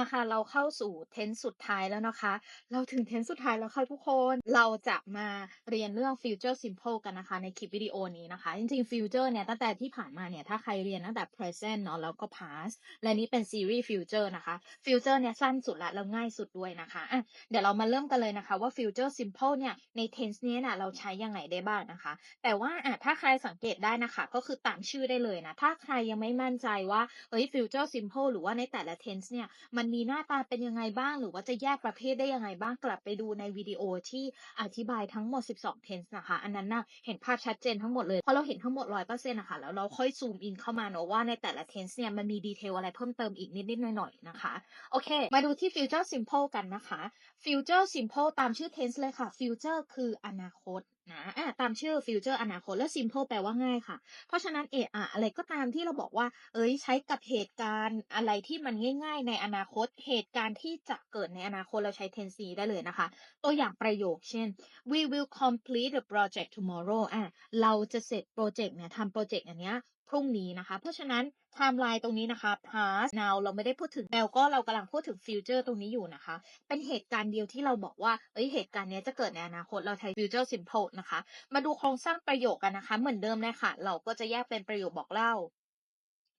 มาค่ะ เราเข้าสู่ tense สุดท้ายแล้วนะคะ เราถึง tense สุดท้ายแล้วค่ะทุกคน เราจะมาเรียนเรื่อง future simple กันนะคะ ในคลิปวิดีโอนี้นะคะ จริงๆ future เนี่ยตั้งแต่ที่ผ่านมาเนี่ย ถ้าใครเรียนตั้งแต่ present เนาะแล้วก็ past และนี้เป็นซีรีส์ future นะคะ future เนี่ยสั้นสุดละแล้วง่ายสุดด้วยนะคะอะเดี๋ยวเรามาเริ่มกันเลยนะคะว่า future simple เนี่ยใน tense นี้น่ะเราใช้ยังไงได้บ้างนะคะ แต่ว่าอะถ้าใครสังเกตได้นะคะ ก็คือตามชื่อได้เลยนะถ้าใครยังไม่มั่นใจว่าเฮ้ย future simple หรือว่าในแต่ละ tense เนี่ยมันมีหน้าตาเป็นยังไงบ้าง หรือว่าจะแยกประเภทได้ยังไงบ้างกลับไปดูในวิดีโอที่อธิบายทั้งหมด 12 tense นะคะ อันนั้นน่ะเห็นภาพชัดเจนทั้งหมดเลย พอเราเห็นทั้งหมด 100%นะคะ แล้วเราค่อยซูมอินเข้ามาเนอะว่าในแต่ละ tense เนี่ยมันมีดีเทลอะไรเพิ่มเติมอีกนิดๆหน่อยๆนะคะ โอเค มาดูที่ future simple กันนะคะ future simple ตามชื่อ tense เลยค่ะ future คืออนาคต นะอะตามชื่อ future อนาคตและ simple แปลว่าง่ายค่ะ เพราะฉะนั้นเอะอะอะไรก็ตามที่เราบอกว่า เอ้ยใช้กับเหตุการณ์อะไรที่มันง่าย ๆ ในอนาคต เหตุการณ์ที่จะเกิดในอนาคตเราใช้ tense ได้เลยนะคะ ตัวอย่างประโยคเช่น we will complete the project tomorrow อะเราจะเสร็จโปรเจกต์เนี่ยทำโปรเจกต์อันเนี้ย พรุ่งนี้นะคะ เพราะฉะนั้น timeline ตรงนี้นะคะ past now เราไม่ได้พูดถึงแล้วก็เรากำลังพูดถึง future ตรงนี้อยู่นะคะ เป็นเหตุการณ์เดียวที่เราบอกว่า เอ้ย เหตุการณ์นี้จะเกิดในอนาคต เราใช้ future simple นะคะ มาดูโครงสร้างประโยคกันนะคะ เหมือนเดิมเลยค่ะ เราก็จะแยกเป็นประโยคบอกเล่า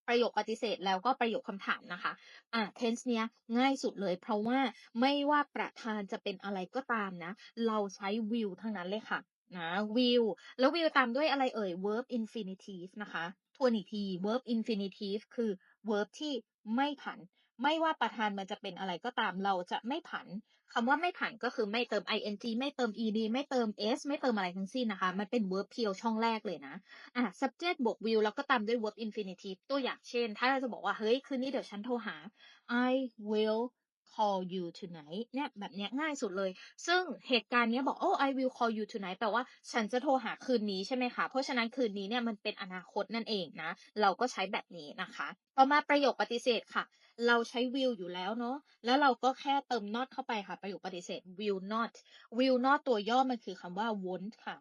ประโยคปฏิเสธแล้วก็ประโยคคำถามนะคะ อะ tense เนี้ยง่ายสุดเลย เพราะว่าไม่ว่าประธานจะเป็นอะไรก็ตามนะ เราใช้ will ทั้งนั้นเลยค่ะนะ will แล้ว will ตามด้วยอะไรเอ่ย verb infinitive นะคะ วนอีกที verb infinitive คือ verb ที่ไม่ผัน ไม่ว่าประธานมันจะเป็นอะไรก็ตามเราจะไม่ผันคำว่าไม่ผันก็คือไม่เติม ing ไม่เติม ed ไม่เติม s ไม่เติมอะไรทั้งสิ้นนะคะ มันเป็น verb เพียวช่องแรกเลยนะ อะ subject บวก will แล้วก็ตามด้วย verb infinitive ตัวอย่างเช่น ถ้าเราจะบอกว่า เฮ้ย คืนนี้เดี๋ยวฉันโทรหา I will call you tonight เนี่ยแบบเนี้ยง่ายสุดเลย ซึ่งเหตุการณ์เนี้ยบอก oh I will call you tonight แปลว่าฉันจะโทรหาคืนนี้ใช่ไหมคะ เพราะฉะนั้นคืนนี้เนี่ยมันเป็นอนาคตนั่นเองนะ เราก็ใช้แบบนี้นะคะ ต่อมาประโยคปฏิเสธค่ะ เราใช้ will อยู่แล้วเนาะ แล้วเราก็แค่เติม not เข้าไปค่ะ ประโยคปฏิเสธ will not will not ตัวย่อมันคือคำว่า won't ค่ะ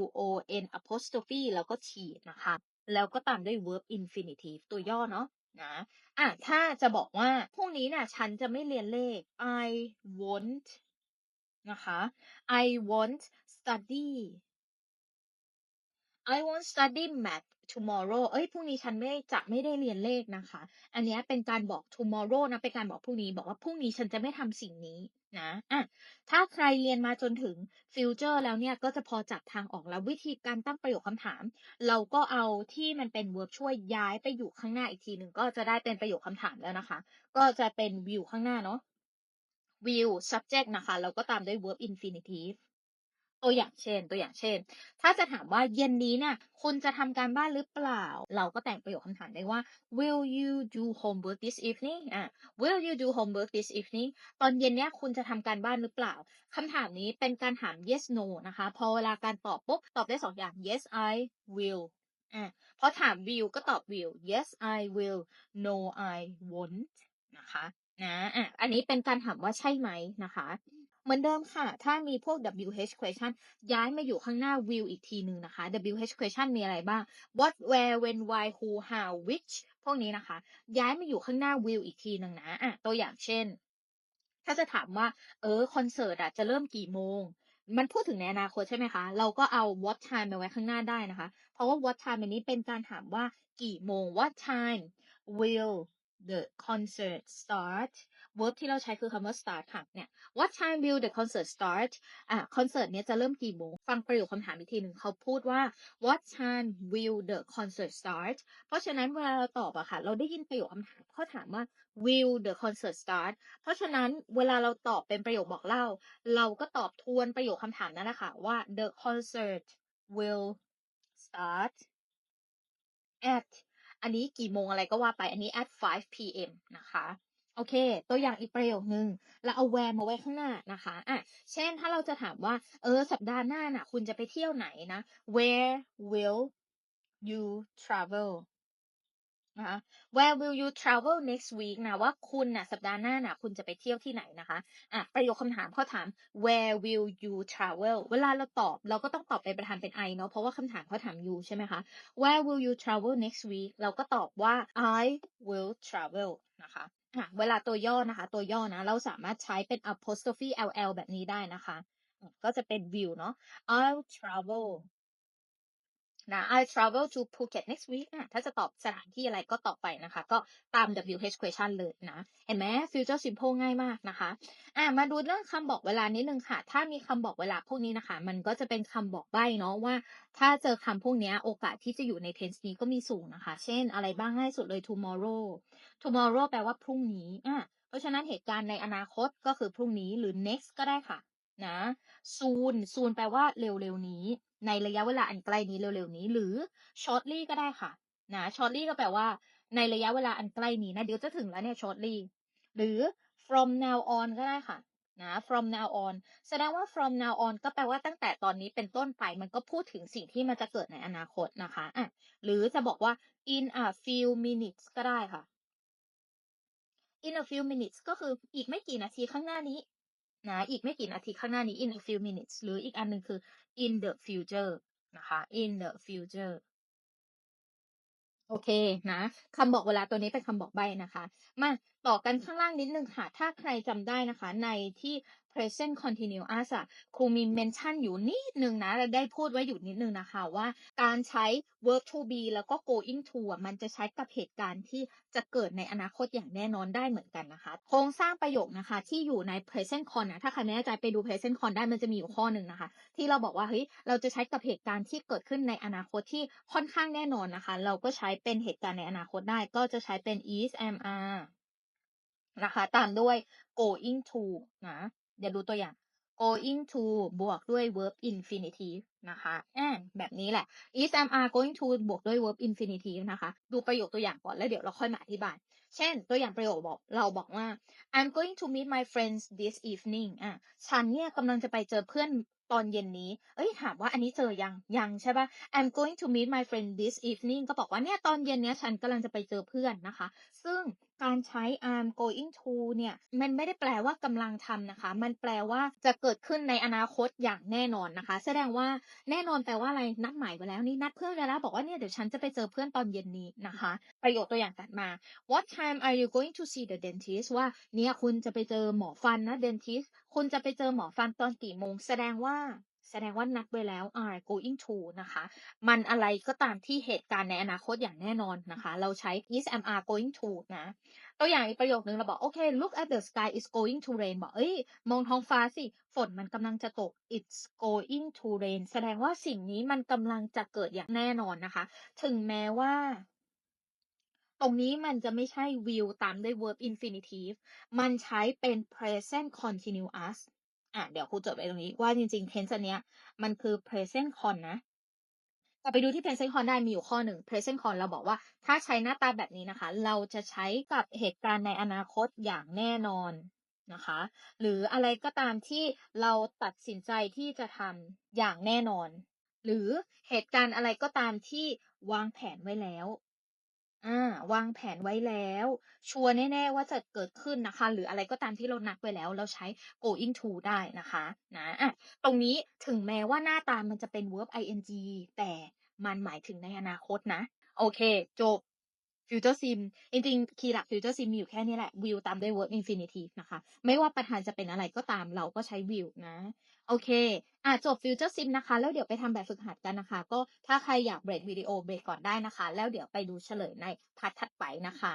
w o n apostrophe แล้วก็ฉีดนะคะ แล้วก็ตามด้วย verb infinitive ตัวย่อเนาะ นะอะถ้าจะบอกว่าพรุ่งนี้น่ะฉันจะไม่เรียนเลข I won't นะคะ I won't study I won't study math tomorrow เอ้ยพรุ่งนี้ฉันไม่จะไม่ได้เรียนเลขนะคะ อันนี้เป็นการบอก tomorrow นะเป็นการบอกพรุ่งนี้ บอกว่าพรุ่งนี้ฉันจะไม่ทำสิ่งนี้นะอะถ้าใครเรียนมาจนถึง future แล้วเนี่ยก็จะพอจับทางออกแล้ววิธีการตั้งประโยคคำถาม เราก็เอาที่มันเป็น verb ช่วยย้ายไปอยู่ข้างหน้าอีกทีหนึ่งก็จะได้เป็นประโยคคำถามแล้วนะคะ ก็จะเป็น will ข้างหน้าเนาะ will subject นะคะแล้วก็ตามด้วย verb infinitive ตัวอย่างเช่น ตัวอย่างเช่น ถ้าจะถามว่าเย็นนี้เนี่ยคุณจะทำการบ้านหรือเปล่า เราก็แต่งประโยคคำถามได้ว่า will you do homework this evening อะ will you do homework this evening ตอนเย็นเนี้ยคุณจะทำการบ้านหรือเปล่าคำถามนี้เป็นการถาม yes no นะคะ พอเวลาการตอบปุ๊บตอบได้สองอย่าง yes I will อะพอถาม will ก็ตอบ will yes I will no I won't นะคะนะอะอันนี้เป็นการถามว่าใช่ไหมนะคะ เหมือนเดิมค่ะ ถ้ามีพวก WH question ย้ายมาอยู่ข้างหน้า will อีกทีหนึ่งนะคะ WH question มีอะไรบ้าง what where when why who how which พวกนี้นะคะ ย้ายมาอยู่ข้างหน้า will อีกทีหนึ่งนะอะตัวอย่างเช่น ถ้าจะถามว่า เออ คอนเสิร์ตอะจะเริ่มกี่โมง มันพูดถึงในอนาคตใช่ไหมคะ เราก็เอา what time มาไว้ข้างหน้าได้นะคะ เพราะว่า what time อันนี้เป็นการถามว่ากี่โมง what time will the concert start verb ที่เราใช้คือคำว่า start ค่ะ เนี่ย what time will the concert start อะ คอนเสิร์ตเนี้ยจะเริ่มกี่โมง ฟังประโยคคำถามอีกทีหนึ่งเขาพูดว่า what time will the concert start เพราะฉะนั้นเวลาเราตอบอะค่ะ เราได้ยินประโยคคำถามเขาถามว่า will the concert start เพราะฉะนั้นเวลาเราตอบเป็นประโยคบอกเล่า เราก็ตอบทวนประโยคคำถามนั่นแหละค่ะว่า the concert will start at อันนี้กี่โมงอะไรก็ว่าไป อันนี้ at 5 p.m. นะคะ โอเค ตัวอย่างอีกประโยคนึง เราเอา where มาไว้ข้างหน้านะคะ อะ เช่น ถ้าเราจะถามว่า เออ สัปดาห์หน้าน่ะ คุณจะไปเที่ยวไหนนะ where will you travel นะคะ where will you travel next week นะ ว่าคุณน่ะ สัปดาห์หน้าน่ะ คุณจะไปเที่ยวที่ไหนนะคะ อะ ประโยคคำถามเขาถาม where will you travel เวลาเราตอบ เราก็ต้องตอบเป็นประธานเป็น I เนาะ เพราะว่าคำถามเขาถาม you ใช่ไหมคะ where will you travel next week เราก็ตอบว่า I will travel นะคะ ค่ะเวลาตัวย่อนะคะ ตัวย่อนะ เราสามารถใช้เป็น apostrophe ll แบบนี้ได้นะคะ ก็จะเป็น will เนาะ I'll travel นะ I travel to Phuket next week อะถ้าจะตอบสถานที่อะไรก็ตอบไปนะคะ ก็ตาม WH question เลยนะเห็นไหม future simple ง่ายมากนะคะอามาดูเรื่องคำบอกเวลานิดนึงค่ะ ถ้ามีคำบอกเวลาพวกนี้นะคะ มันก็จะเป็นคำบอกใบ้เนาะว่า ถ้าเจอคำพวกนี้โอกาสที่จะอยู่ใน tense นี้ก็มีสูงนะคะ เช่นอะไรบ้างง่ายสุดเลย tomorrow tomorrow แปลว่าพรุ่งนี้อาเพราะฉะนั้นเหตุการณ์ในอนาคตก็คือพรุ่งนี้หรือ next ก็ได้ค่ะ นะ soon soon แปลว่าเร็วๆนี้ ในระยะเวลาอันใกล้นี้เร็วๆนี้ หรือ shortly ก็ได้ค่ะนะ shortly ก็แปลว่าในระยะเวลาอันใกล้นี้นะเดี๋ยวจะถึงแล้วเนี่ย shortly หรือ from now on ก็ได้ค่ะนะ from now on แสดงว่า from now on ก็แปลว่าตั้งแต่ตอนนี้เป็นต้นไปมันก็พูดถึงสิ่งที่มันจะเกิดในอนาคตนะคะอาหรือจะบอกว่า in a few minutes ก็ได้ค่ะ in a few minutes ก็คืออีกไม่กี่นาทีข้างหน้านี้ นะอีกไม่กี่นาทีข้างหน้านี้ in a few minutes หรืออีกอันหนึ่งคือ in the future นะคะ in the future โอเคนะคำบอกเวลาตัวนี้เป็นคำบอกใบ้นะคะ มา ต่อกันข้างล่างนิดนึงค่ะ ถ้าใครจำได้นะคะ ในที่ present continuous อะครูมีเมนชั่นอยู่นิดนึงนะและได้พูดไว้อยู่นิดนึงนะคะว่าการใช้ verb to be แล้วก็ going to มันจะใช้กับเหตุการณ์ที่จะเกิดในอนาคตอย่างแน่นอนได้เหมือนกันนะคะ โครงสร้างประโยคนะคะที่อยู่ใน present con อะถ้าใครไม่แน่ใจไปดู present con ได้มันจะมีอยู่ข้อหนึ่งนะคะ ที่เราบอกว่าเฮ้ยเราจะใช้กับเหตุการณ์ที่เกิดขึ้นในอนาคตที่ค่อนข้างแน่นอนนะคะ เราก็ใช้เป็นเหตุการณ์ในอนาคตได้ก็จะใช้เป็น is am are นะคะ ตามด้วย going to นะ เดี๋ยวดูตัวอย่าง going to บวกด้วย verb infinitive นะคะอแบบนี้แหละ is am are going to บวกด้วย verb infinitive นะคะ ดูประโยคตัวอย่างก่อนแล้วเดี๋ยวเราค่อยมาอธิบาย เช่น ตัวอย่างประโยคบอกเราบอกว่า I'm going to meet my friends this evening อาฉันเนี่ยกำลังจะไปเจอเพื่อนตอนเย็นนี้เฮ้ยถามว่าอันนี้เจอยัง ยังใช่ปล่า I'm going to meet my friend this evening ก็บอกว่าเนี่ยตอนเย็นเนี้ยฉันกำลังจะไปเจอเพื่อนนะคะ ซึ่ง การใช้ I'm going to เนี่ย มันไม่ได้แปลว่ากำลังทำนะคะ มันแปลว่าจะเกิดขึ้นในอนาคตอย่างแน่นอนนะคะ แสดงว่าแน่นอนแปลว่าอะไรนัดหมายไว้แล้วนี่นัดเพื่อนไว้แล้วบอกว่าเนี่ยเดี๋ยวฉันจะไปเจอเพื่อนตอนเย็นนี้นะคะ ประโยคตัวอย่างถัดมา What time are you going to see the dentist ว่าเนี่ยคุณจะไปเจอหมอฟันนะ dentist คุณจะไปเจอหมอฟันตอนกี่โมง แสดงว่า ดงว่านัดไว้แล้ว are going to นะคะ มันอะไรก็ตามที่เหตุการณ์ในอนาคตอย่างแน่นอนนะคะ เราใช้ is am are going to นะ ตัวอย่างอีกประโยคนึงเราบอก โอเค look at the sky is going to rain บอกเฮ้ย มองท้องฟ้าสิ ฝนมันกำลังจะตก it's going to rain แสดงว่าสิ่งนี้มันกำลังจะเกิดอย่างแน่นอนนะคะ ถึงแม้ว่าตรงนี้มันจะไม่ใช่ will ตามด้วย verb infinitive มันใช้เป็น present continuous อาเดี๋ยวครูจดไว้ตรงนี้ว่าจริงๆ tense อันเนี้ยมันคือ present con นะกลับไปดูที่ present con ได้มีอยู่ข้อหนึ่ง present con เราบอกว่าถ้าใช้หน้าตาแบบนี้นะคะ เราจะใช้กับเหตุการณ์ในอนาคตอย่างแน่นอนนะคะ หรืออะไรก็ตามที่เราตัดสินใจที่จะทำอย่างแน่นอน หรือเหตุการณ์อะไรก็ตามที่วางแผนไว้แล้ว อาวางแผนไว้แล้ว ชัวร์แน่ ๆ ว่าจะเกิดขึ้นนะคะ หรืออะไรก็ตามที่เรานัดไว้แล้ว เราใช้ going to ได้นะคะนะอาตรงนี้ถึงแม้ว่าหน้าตามันจะเป็น verb ing แต่มันหมายถึงในอนาคตนะ โอเค จบ future sim จริงๆคีย์หลัก future sim มีอยู่แค่นี้แหละ will ตามด้วย verb infinitive นะคะ ไม่ว่าประธานจะเป็นอะไรก็ตามเราก็ใช้ will นะ โอเคอาจบ future sim นะคะ แล้วเดี๋ยวไปทำแบบฝึกหัดกันนะคะ ก็ถ้าใครอยากเบรกวิดีโอเบรกก่อนได้นะคะ แล้วเดี๋ยวไปดูเฉลยในพาร์ทถัดไปนะคะ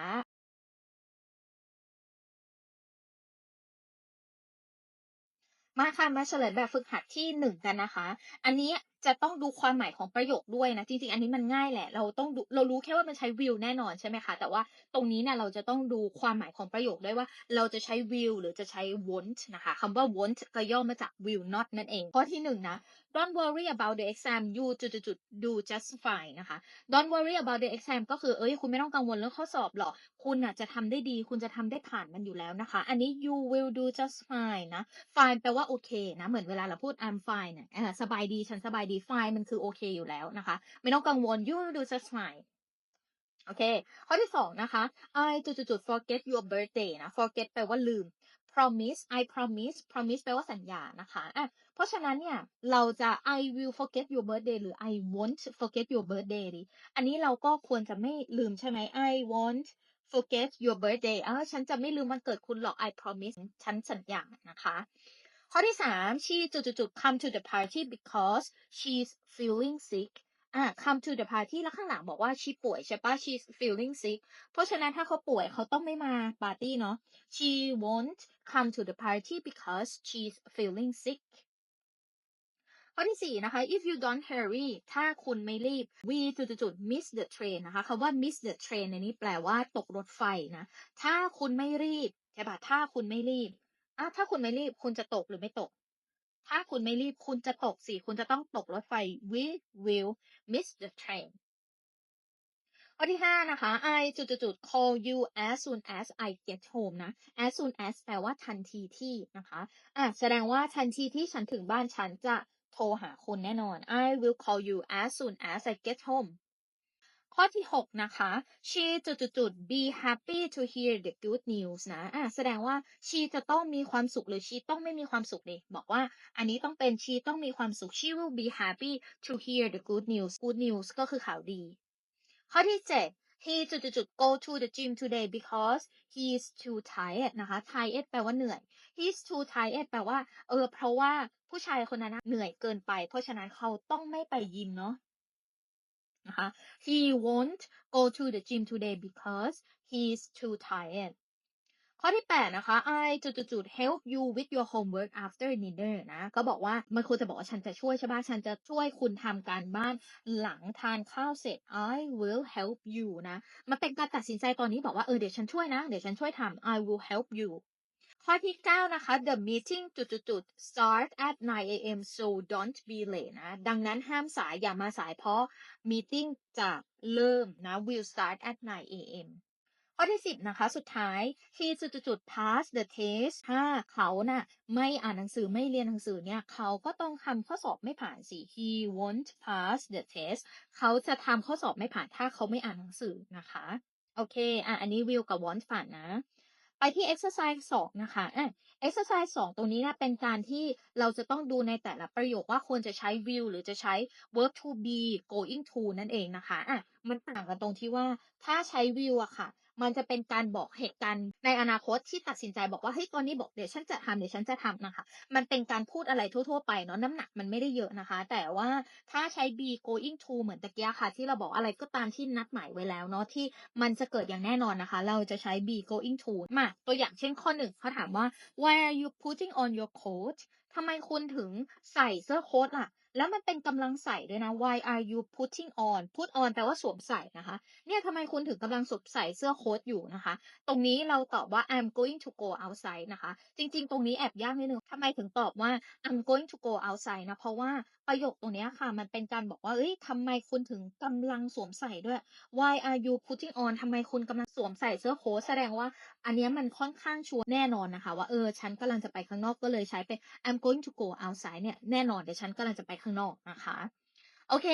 มาค่ะมาเฉลยแบบฝึกหัดที่หนึ่งกันนะคะ อันนี้ จะต้องดูความหมายของประโยคด้วยนะจริงๆ อันนี้มันง่ายแหละ เราต้องดูเรารู้แค่ว่ามันใช้ will แน่นอนใช่ไหมคะ แต่ว่าตรงนี้เนี่ยเราจะต้องดูความหมายของประโยคด้วยว่า เราจะใช้ will หรือจะใช้ won't นะคะคำว่า won't ก็ย่อมาจาก will not นั่นเอง ข้อที่1นนะ Don't worry about the exam you จุดๆๆ do just fine นะคะ Don't worry about the exam ก็คือเฮ้ยคุณไม่ต้องกังวลเรื่องข้อสอบหรอกคุณน่ะจะทำได้ดี คุณจะทำได้ผ่านมันอยู่แล้วนะคะ อันนี้ you will do just fine นะ fine แปลว่าโอเคนะเหมือนเวลาเราพูด I'm fine เนี่ยอสบายดีฉันสบายดี define มันคือโอเคอยู่แล้วนะคะ ไม่ต้องกังวล you do just fine โอเค ข้อที่2นะคะ I จุดๆๆ forget your birthday นะ forget แปลว่าลืม promise I promise promise แปลว่าสัญญานะคะอาเพราะฉะนั้นเนี่ย เราจะ I will forget your birthday หรือ I won't forget your birthday ดีอันนี้เราก็ควรจะไม่ลืมใช่ไหม I won't forget your birthday เออฉันจะไม่ลืมวันเกิดคุณหรอก I promise ฉันสัญญานะคะ ข้อที่สาม she จุดๆๆ come to the party because she's feeling sick อะ come to the party แล้วข้างหลังบอกว่า she ป่วยใช่ปะ she's feeling sick เพราะฉะนั้นถ้าเขาป่วยเขาต้องไม่มาปาร์ตี้เนาะ she won't come to the party because she's feeling sick ข้อที่สี่นะคะ if you don't hurry ถ้าคุณไม่รีบ we จุดๆๆ miss the train นะคะคำว่า miss the train ในนี้แปลว่าตกรถไฟนะ ถ้าคุณไม่รีบใช่ปะถ้าคุณไม่รีบ อะถ้าคุณไม่รีบคุณจะตกหรือไม่ตก ถ้าคุณไม่รีบคุณจะตกสิคุณจะต้องตกรถไฟ we will miss the train ข้อที่ห้านะคะ I จุดๆๆ call you as soon as I get home นะ as soon as แปลว่าทันทีที่นะคะอะแสดงว่าทันทีที่ฉันถึงบ้านฉันจะโทรหาคุณแน่นอน I will call you as soon as I get home ข้อที่ 6 นะคะ she จุดๆๆ be happy to hear the good news นะอะแสดงว่า she จะต้องมีความสุขหรือ she ต้องไม่มีความสุขดิบอกว่าอันนี้ต้องเป็น she ต้องมีความสุข she will be happy to hear the good news good news ก็คือข่าวดี ข้อที่ 7 he จุดๆๆ go to the gym today because he is too tired นะคะ tired แปลว่าเหนื่อย he is too tired แปลว่า เออ เพราะว่าผู้ชายคนนั้นเหนื่อยเกินไป เพราะฉะนั้นเขาต้องไม่ไปยิมเนาะ นะคะ he won't go to the gym today because he's too tired ข้อที่ 8 นะคะ I จุดๆๆ help you with your homework after dinner นะ ก็บอกว่า มันควรจะบอกว่าฉันจะช่วยใช่ปะฉันจะช่วยคุณทำการบ้านหลังทานข้าวเสร็จ I will help you นะ มันเป็นการตัดสินใจตอนนี้บอกว่า เออ เดี๋ยวฉันช่วยนะ เดี๋ยวฉันช่วยทำ I will help you ข้อที่ 9 นะคะ the meeting จุดๆๆ start at 9 a.m. so don't be late นะ ดังนั้นห้ามสายอย่ามาสายเพราะ meeting จะเริ่มนะ will start at 9 a.m. ข้อที่ 10 นะคะ สุดท้าย he จุดๆๆ pass the test ถ้าเขาน่ะไม่อ่านหนังสือไม่เรียนหนังสือเนี่ย เขาก็ต้องทำข้อสอบไม่ผ่านสิ he won't pass the test เขาจะทำข้อสอบไม่ผ่านถ้าเขาไม่อ่านหนังสือนะคะ โอเค อะ อันนี้ will กับ want ผ่านนะ ไปที่ exercise 2 นะคะอะ exercise 2 ตรงนี้นะเป็นการที่เราจะต้องดูในแต่ละประโยคว่าควรจะใช้ will หรือจะใช้ verb to be going to นั่นเองนะคะอะมันต่างกันตรงที่ว่าถ้าใช้ will อะค่ะ มันจะเป็นการบอกเหตุการณ์ในอนาคตที่ตัดสินใจบอกว่าเฮ้ยตอนนี้บอกเดี๋ยวฉันจะทำเดี๋ยวฉันจะทำนะคะ มันเป็นการพูดอะไรทั่ว ๆ ไปเนาะน้ำหนักมันไม่ได้เยอะนะคะ แต่ว่าถ้าใช้ be going to เหมือนตะเกี้ค่ะ ที่เราบอกอะไรก็ตามที่นัดหมายไว้แล้วเนาะที่มันจะเกิดอย่างแน่นอนนะคะ เราจะใช้ be going to มาตัวอย่างเช่นข้อหนึ่งเขาถามว่า why are you putting on your coat ทำไมคุณถึงใส่เสื้อโค้ทล่ะ แล้วมันเป็นกำลังใส่ด้วยนะ why are you putting on put on แปลว่าสวมใส่นะคะ เนี่ยทำไมคุณถึงกำลังสวมใส่เสื้อโค้ทอยู่นะคะ ตรงนี้เราตอบว่า I'm going to go outside นะคะ จริง ๆ ตรงนี้แอบยากนิดนึงทำไมถึงตอบว่า I'm going to go outside นะ เพราะว่าประโยคตรงนี้ค่ะ มันเป็นการบอกว่าเอ้ยทำไมคุณถึงกำลังสวมใส่ด้วย why are you putting on ทำไมคุณกำลังสวมใส่เสื้อโค้ทแสดงว่า อันนี้มันค่อนข้างชัวร์แน่นอนนะคะ ว่าเออฉันกำลังจะไปข้างนอกก็เลยใช้เป็น I'm going to go outside เนี่ยแน่นอนเดี๋ยวฉันกำลังจะไปข้างนอกนะคะ โอเค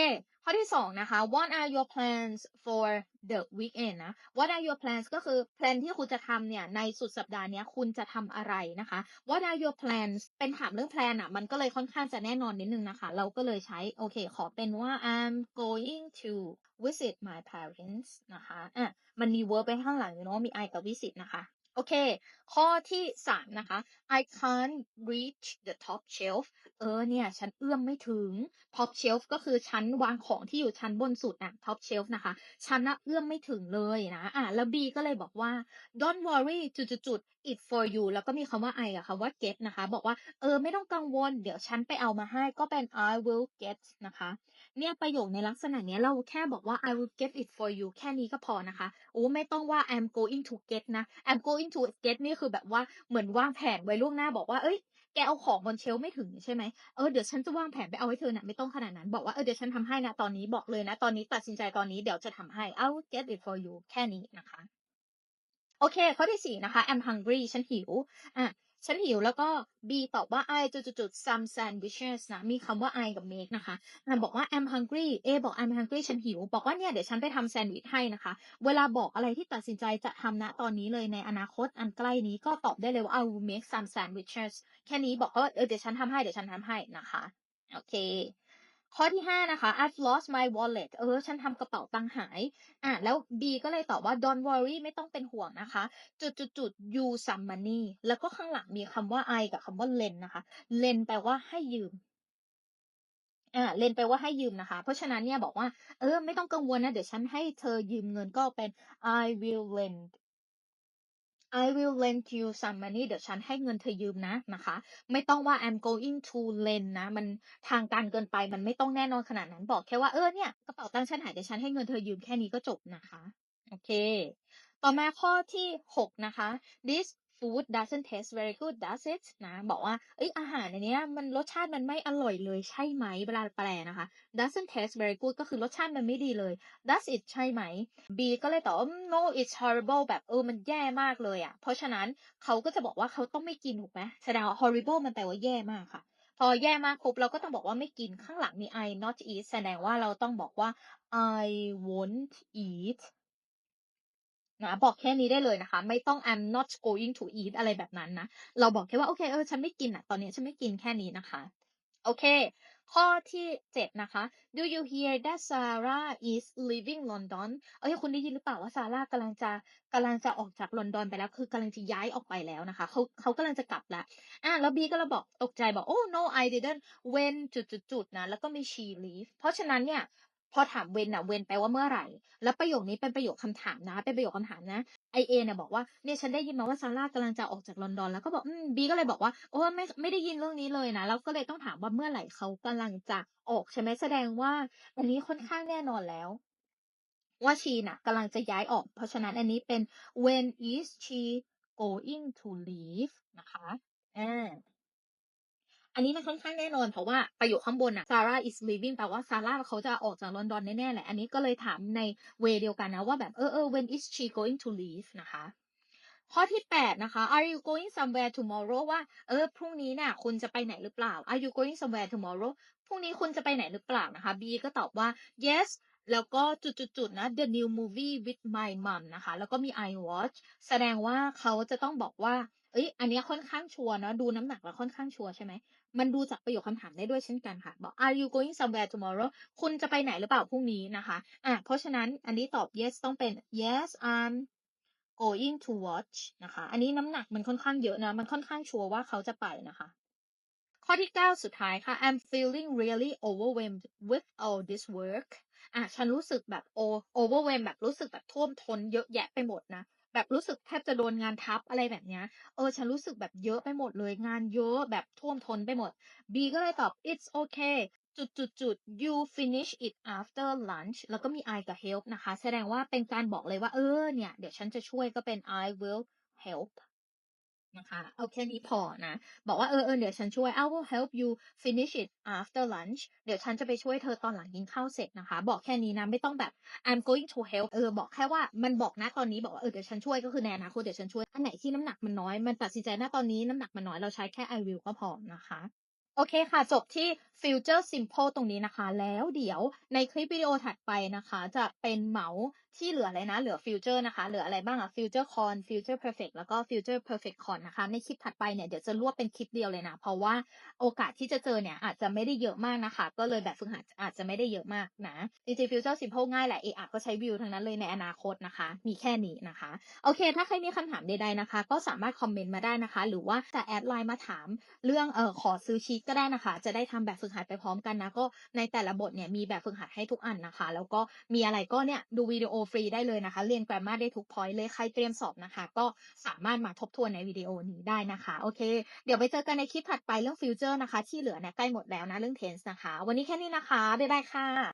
ข้อที่ 2 นะคะ what are your plans for the weekend นะ what are your plans ก็คือแพลนที่คุณจะทำเนี่ย ในสุดสัปดาห์นี้คุณจะทำอะไรนะคะ what are your plans เป็นถามเรื่องแพลนอะ มันก็เลยค่อนข้างจะแน่นอนนิดนึงนะคะ เราก็เลยใช้ โอเค ขอเป็นว่า I'm going to visit my parents นะคะ อะ มันมี verb ไปข้างหลังอยู่เนาะ มี I กับ visit นะคะ โอเค ข้อที่ 3 นะคะ I can't reach the top shelf เออเนี่ย ฉันเอื้อมไม่ถึง top shelf ก็คือชั้นวางของที่อยู่ชั้นบนสุดนะ top shelf นะคะ ฉันนะเอื้อมไม่ถึงเลยนะ อะ แล้ว B ก็เลยบอกว่า don't worry จุดๆๆ it for you แล้วก็มีคำว่า I กับคำว่า get นะคะ บอกว่า เออ ไม่ต้องกังวล เดี๋ยวฉันไปเอามาให้ ก็เป็น I will get นะคะ เนี่ยประโยคในลักษณะเนี้ยเราแค่บอกว่า I will get it for you แค่นี้ก็พอนะคะโอ้ไม่ต้องว่า I'm going to get นะ I'm going to get นี่คือแบบว่าเหมือนวางแผนไว้ล่วงหน้าบอกว่าเอ้ยแกเอาของบนเชลไม่ถึงใช่ไหมเออเดี๋ยวฉันจะวางแผนไปเอาให้เธอน่ะไม่ต้องขนาดนั้นบอกว่าเออเดี๋ยวฉันทำให้นะตอนนี้บอกเลยนะ ตอนนี้ตัดสินใจตอนนี้เดี๋ยวจะทำให้ I will get it for you แค่นี้นะคะ โอเค ข้อที่4นะคะ I'm hungry ฉันหิวอะ ฉันหิวแล้วก็ B ตอบว่า I จุดๆๆ some sandwiches นะ มีคำว่า I กับ make นะคะมันบอกว่า I'm hungry A บอก I'm hungry ฉันหิว บอกว่าเนี่ยเดี๋ยวฉันไปทำแซนด์วิชให้นะคะ เวลาบอกอะไรที่ตัดสินใจจะทำณตอนนี้เลยในอนาคตอันใกล้นี้ก็ตอบได้เลยว่า I will make some sandwiches แค่นี้บอกว่าเออเดี๋ยวฉันทำให้เดี๋ยวฉันทำให้นะคะ โอเค ข้อที่ 5 นะคะ I've lost my wallet เออ ฉันทำกระเป๋าตังค์หาย อ่าแล้ว B ก็เลยตอบว่า Don't worry ไม่ต้องเป็นห่วงนะคะ จุดๆๆ you some money แล้วก็ข้างหลังมีคำว่า I กับคำว่า lend นะคะ lend แปลว่าให้ยืม อ่า lend แปลว่าให้ยืมนะคะ เพราะฉะนั้นเนี่ยบอกว่า เออ ไม่ต้องกังวลนะ เดี๋ยวฉันให้เธอยืมเงินก็เป็น I will lend I will lend you some money เดี๋ยวฉันให้เงินเธอยืมนะนะคะ ไม่ต้องว่า I'm going to lend นะ มันทางการเกินไปมันไม่ต้องแน่นอนขนาดนั้นบอกแค่ว่าเออเนี่ยกระเป๋าตังค์ฉันหายเดี๋ยวฉันให้เงินเธอยืมแค่นี้ก็จบนะคะ โอเค ต่อมาข้อที่ 6 นะคะ This food doesn't taste very good does it นะ บอกว่าเฮ้ยอาหารอันเนี้ยมันรสชาติมันไม่อร่อยเลยใช่ไหมเวลาแปลนะคะ doesn't taste very good ก็คือรสชาติมันไม่ดีเลย does it ใช่ไหม B ก็เลยตอบ no it's horrible แบบเออมันแย่มากเลยอะเพราะฉะนั้นเขาก็จะบอกว่าเขาต้องไม่กินถูกไหมแสดงว่า horrible มันแปลว่าแย่มากค่ะ พอแย่มากปุ๊บเราก็ต้องบอกว่าไม่กินข้างหลังมี I not eat แสดงว่าเราต้องบอกว่า I won't eat นะบอกแค่นี้ได้เลยนะคะ ไม่ต้อง I'm not going to eat อะไรแบบนั้นนะ เราบอกแค่ว่า โอเค เออ ฉันไม่กินน่ะ ตอนนี้ฉันไม่กินแค่นี้นะคะ โอเค ข้อที่ 7 นะคะ Do you hear that Sarah is leaving London เฮ้ยคุณได้ยินหรือเปล่าว่าซาร่ากำลังจะกำลังจะออกจากลอนดอนไปแล้ว คือกำลังจะย้ายออกไปแล้วนะคะ เขาเขากำลังจะกลับล้วอาแล้ว B ก็เลยบอกตกใจบอก Oh no I didn't when จุดๆๆนะ แล้วก็มี she leave เพราะฉะนั้นเนี่ย พอถาม when น่ะ when แปลว่าเมื่อไหร่ แล้วประโยคนี้เป็นประโยคคำถามนะ เป็นประโยคคำถามนะไอ้ A เนี่ยบอกว่าเนี่ยฉันได้ยินมาว่าซาร่ากำลังจะออกจากลอนดอนแล้วก็บอกอืม B ก็เลยบอกว่าโอ้ไม่ไม่ได้ยินเรื่องนี้เลยนะแล้วก็เลยต้องถามว่าเมื่อไหร่เขากำลังจะออกใช่ไหมแสดงว่า อันนี้ค่อนข้างแน่นอนแล้ว ว่า she น่ะกำลังจะย้ายออก เพราะฉะนั้นอันนี้เป็น when is she going to leave นะคะอา อันนี้มันค่อนข้างแน่นอน เพราะว่าประโยคข้างบนน่ะ Sarah is leaving แปลว่าซาร่าเขาจะออกจากลอนดอนแน่ๆแหละ อันนี้ก็เลยถามในเวเดียวกันนะว่าแบบเออๆ when is she going to leave นะคะข้อที่ 8 นะคะ Are you going somewhere tomorrow ว่า เออ พรุ่งนี้น่ะคุณจะไปไหนหรือเปล่า Are you going somewhere tomorrow พรุ่งนี้คุณจะไปไหนหรือเปล่านะคะ B ก็ตอบว่า yes แล้วก็จุดๆนะ the new movie with my mom นะคะ แล้วก็มี I watch แสดงว่าเขาจะต้องบอกว่าเฮ้ย อันนี้ค่อนข้างชัวร์เนาะ ดูน้ำหนักแล้วค่อนข้างชัวร์ใช่ไหม มันดูจากประโยคคำถามได้ด้วยเช่นกันค่ะ บอก Are you going somewhere tomorrow คุณจะไปไหนหรือเปล่าพรุ่งนี้นะคะอาเพราะฉะนั้นอันนี้ตอบ yes ต้องเป็น yes I'm going to watch นะคะ อันนี้น้ำหนักมันค่อนข้างเยอะนะ มันค่อนข้างชัวร์ว่าเขาจะไปนะคะ ข้อที่ 9 สุดท้ายค่ะ I'm feeling really overwhelmed with all this work อาฉันรู้สึกแบบ overwhelmed แบบรู้สึกแบบท่วมท้นเยอะแยะไปหมดนะ แบบรู้สึกแทบจะโดนงานทับอะไรแบบเนี้ย เออ ฉันรู้สึกแบบเยอะไปหมดเลยงานเยอะแบบท่วมท้นไปหมด B ก็เลยตอบ It's okay จุดจุดจุด you finish it after lunch แล้วก็มี I กับ help นะคะ แสดงว่าเป็นการบอกเลยว่า เออ เนี่ย เดี๋ยวฉันจะช่วยก็เป็น I will help นะคะเอาแค่นี้พอนะ บอกว่าเออๆเดี๋ยวฉันช่วย I will help you finish it after lunch เดี๋ยวฉันจะไปช่วยเธอตอนหลังกินข้าวเสร็จนะคะ บอกแค่นี้นะ ไม่ต้องแบบ I'm going to help เออบอกแค่ว่ามันบอกณตอนนี้บอกว่าเออเดี๋ยวฉันช่วยก็คือในอนาคตเดี๋ยวฉันช่วย อันไหนที่น้ำหนักมันน้อย มันตัดสินใจณตอนนี้น้ำหนักมันน้อยเราใช้แค่ I will ก็พอนะคะโอเคค่ะ จบที่ future simple ตรงนี้นะคะ แล้วเดี๋ยวในคลิปวิดีโอถัดไปนะคะ จะเป็นเหมา ที่เหลืออะไรนะ เหลือ future นะคะ เหลืออะไรบ้างอะ future con future perfect แล้วก็ future perfect con นนะคะ ในคลิปถัดไปเนี่ยเดี๋ยวจะรวบเป็นคลิปเดียวเลยนะ เพราะว่าโอกาสที่จะเจอเนี่ยอาจจะไม่ได้เยอะมากนะคะ ก็เลยแบบฝึกหัดอาจจะไม่ได้เยอะมากนะจริงๆ future simple ง่ายแหละเออะก็ใช้ will ทั้งนั้นเลยในอนาคตนะคะ มีแค่นี้นะคะ โอเค ถ้าใครมีคำถามใดๆนะคะ ก็สามารถคอมเมนต์มาได้นะคะ หรือว่าจะแอดไลน์มาถามเรื่องเอ่อขอซื้อชีตก็ได้นะคะ จะได้ทำแบบฝึกหัดไปพร้อมกันนะก็ในแต่ละบทเนี่ยมีแบบฝึกหัดให้ทุกอันนะคะ แล้วก็มีอะไรก็เนี่ยดูวิดีโอฟรีได้เลยนะคะ เรียนแกรมมาได้ทุกพอยต์เลย ใครเตรียมสอบนะคะ ก็สามารถมาทบทวนในวิดีโอนี้ได้นะคะ โอเค เดี๋ยวไปเจอกันในคลิปถัดไปเรื่องฟิวเจอร์นะคะ ที่เหลือเนี่ยใกล้หมดแล้วนะเรื่องเทนส์นะคะ วันนี้แค่นี้นะคะ บ๊ายบายค่ะ